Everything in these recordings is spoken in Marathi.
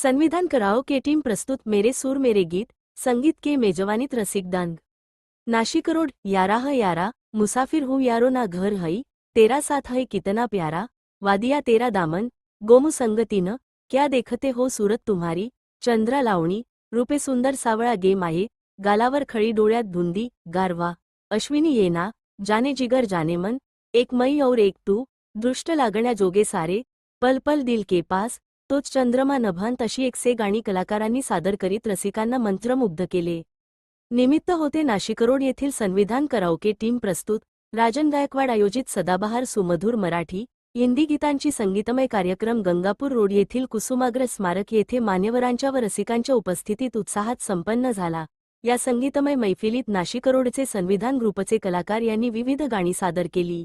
संविधान कराओ के टीम प्रस्तुत मेरे सूर मेरे गीत संगीत के मेजवानीत रसिकदान नाशिक रोड यारा है यारा मुसाफिर हूँ यारो ना घर हई तेरा साथ है कितना प्यारा वादिया तेरा दामन गोमु संगतीनं क्या देखते हो सूरत तुम्हारी चंद्रा लावणी रूपे सुंदर सावळा गेम आहे गालावर खळी डोळ्यात धुंदी गारवा अश्विनी येना जाने जिगर जाने मन एक मई और एक तू दृष्ट लागण्या जोगे सारे पल पल दिल के पास तोच चंद्रमा नभांत अशी एकसे गाणी कलाकारांनी सादर करीत रसिकांना मंत्रमुग्ध केले. निमित्त होते नाशिकरोड येथील संविधान कराओके टीम प्रस्तुत राजन गायकवाड आयोजित सदाबहार सुमधुर मराठी हिंदी गीतांची संगीतमय कार्यक्रम गंगापूर रोड येथील कुसुमाग्र स्मारक येथे मान्यवरांच्या व रसिकांच्या उपस्थितीत उत्साहात संपन्न झाला. या संगीतमय मैफिलीत नाशिकरोडचे संविधान ग्रुपचे कलाकार यांनी विविध गाणी सादर केली.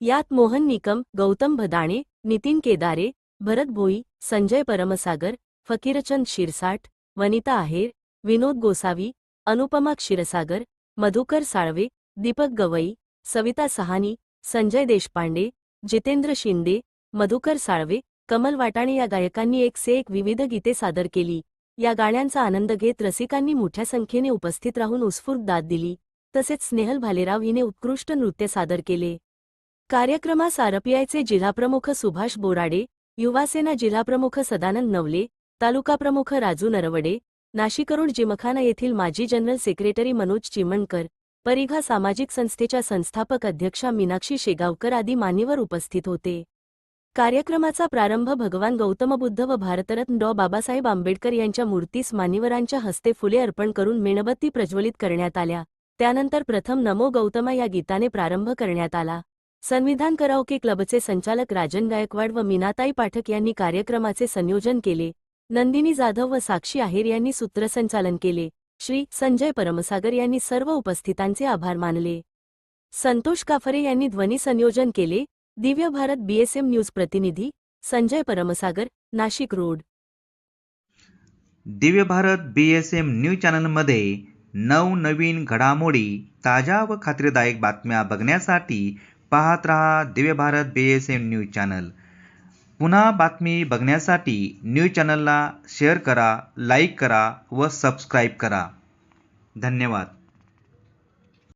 यात मोहन निकम गौतम भदाणे नितीन केदारे भरत भोई संजय परमसागर फकीरचंद शिरसाट वनिता आहेर विनोद गोसावी अनुपमा क्षीरसागर मधुकर साळवे दीपक गवई सविता सहानी संजय देशपांडे जितेंद्र शिंदे मधुकर साळवे कमल वाटाणे या गायकांनी एक से एक विविध गीते सादर केली. या गाण्यांचा आनंद घेत रसिकांनी मोठ्या संख्येने उपस्थित राहून उत्स्फूर्त दाद दिली. तसेच स्नेहल भालेराव हिने उत्कृष्ट नृत्य सादर केले. कार्यक्रमास आरपीआयचे जिल्हाप्रमुख सुभाष बोराडे युवासेना जिल्हाप्रमुख सदानंद नवले तालुकाप्रमुख राजू नरवडे नाशिकरुण जिमखाना येथील माजी जनरल सेक्रेटरी मनोज चिमणकर परिघा सामाजिक संस्थेच्या संस्थापक अध्यक्षा मीनाक्षी शेगावकर आदी मान्यवर उपस्थित होते. कार्यक्रमाचा प्रारंभ भगवान गौतम बुद्ध व भारतरत्न डॉ. बाबासाहेब आंबेडकर यांच्या मूर्तीस मान्यवरांच्या हस्ते फुले अर्पण करून मेणबत्ती प्रज्वलित करण्यात आल्या. त्यानंतर प्रथम नमो गौतमा या गीताने प्रारंभ करण्यात आला. संविधान कराओके क्लबचे संचालक राजन गायकवाड व मीनाताई पाठक यांनी कार्यक्रमाचे संयोजन केले. नंदिनी जाधव व साक्षी आहेर यांनी सूत्रसंचालन केले. श्री संजय परमसागर यांनी सर्व उपस्थितांचे आभार मानले. संतोष काफरे यांनी ध्वनी संयोजन केले. दिव्य भारत बीएसएम न्यूज प्रतिनिधी Sanjay परमसागर Nashik road. Divya Bharat BSM news चॅनलमध्ये नवनवीन घडामोडी ताज्या व खात्रीदायक बातम्या बघण्यासाठी पाहत रहा Divya Bharat B S M news channel. पुन्हा बातमी बघण्यासाठी न्यूज चॅनलला शेअर करा लाईक करा व सबस्क्राईब करा. धन्यवाद.